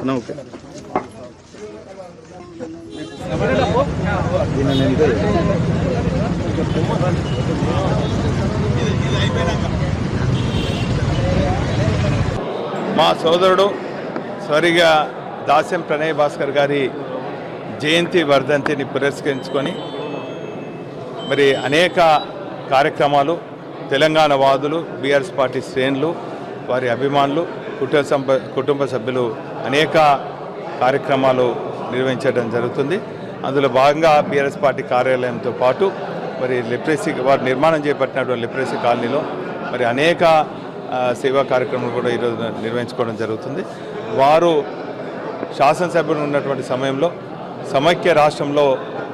అన్న ఓకే. మా సోదరుడు సరిగా దాస్యం ప్రణయ్ భాస్కర్ గారి జయంతి వర్ధంతిని పురస్కరించుకొని మరి అనేక కార్యక్రమాలు తెలంగాణ వాదులు బీఆర్ఎస్ పార్టీ శ్రేణులు వారి అభిమానులు కుటుంబ సంప కుటుంబ సభ్యులు అనేక కార్యక్రమాలు నిర్వహించడం జరుగుతుంది. అందులో భాగంగా బీఆర్ఎస్ పార్టీ కార్యాలయంతో పాటు మరి లిప్రెసీ వారు నిర్మాణం చేపట్టినటువంటి లిప్రెసీ కాలనీలో మరి అనేక సేవా కార్యక్రమాలు కూడా ఈరోజు నిర్వహించుకోవడం జరుగుతుంది. వారు శాసనసభ్యులు ఉన్నటువంటి సమయంలో సమైక్య రాష్ట్రంలో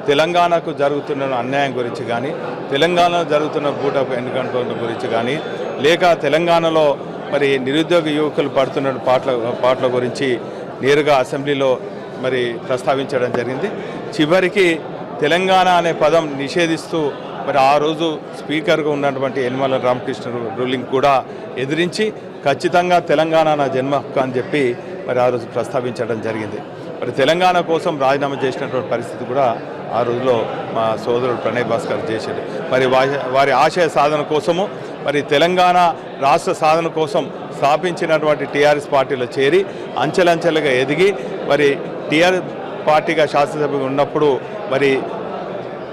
తెలంగాణకు జరుగుతున్న అన్యాయం గురించి కానీ తెలంగాణలో జరుగుతున్న బూట ఎన్నికల గురించి కానీ లేక తెలంగాణలో మరి నిరుద్యోగ యువకులు పాడుతున్న పాటల పాటల గురించి నేరుగా అసెంబ్లీలో మరి ప్రస్తావించడం జరిగింది. చివరికి తెలంగాణ అనే పదం నిషేధిస్తూ మరి ఆ రోజు స్పీకర్గా ఉన్నటువంటి యనమల రామకృష్ణ రూలింగ్ కూడా ఎదిరించి ఖచ్చితంగా తెలంగాణ నా జన్మ హక్కు అని చెప్పి మరి ఆ రోజు ప్రస్తావించడం జరిగింది. మరి తెలంగాణ కోసం రాజీనామా చేసినటువంటి పరిస్థితి కూడా ఆ రోజులో మా సోదరుడు ప్రణయ్ భాస్కర్ చేశాడు. మరి వారి ఆశయ సాధన కోసము మరి తెలంగాణ రాష్ట్ర సాధన కోసం స్థాపించినటువంటి టీఆర్ఎస్ పార్టీలో చేరి అంచెలంచెలుగా ఎదిగి మరి టీఆర్ఎస్ పార్టీగా శాసనసభ్యులు ఉన్నప్పుడు మరి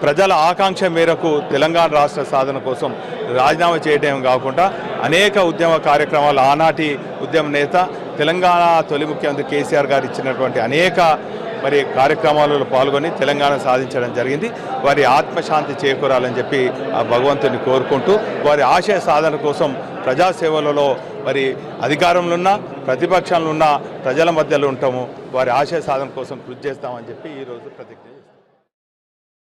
ప్రజల ఆకాంక్ష మేరకు తెలంగాణ రాష్ట్ర సాధన కోసం రాజీనామా చేయడం కాకుండా అనేక ఉద్యమ కార్యక్రమాలు ఆనాటి ఉద్యమ నేత తెలంగాణ తొలి ముఖ్యమంత్రి కేసీఆర్ గారు ఇచ్చినటువంటి అనేక మరి కార్యక్రమాలలో పాల్గొని తెలంగాణ సాధించడం జరిగింది. వారి ఆత్మశాంతి చేకూరాలని చెప్పి ఆ భగవంతుని కోరుకుంటూ వారి ఆశయ సాధన కోసం ప్రజాసేవలలో మరి అధికారంలో ఉన్న ప్రతిపక్షంలో ఉన్న ప్రజల మధ్యలో ఉంటాము. వారి ఆశయ సాధన కోసం కృషి చేస్తామని చెప్పి ఈరోజు ప్రతిజ్ఞ చేస్తాం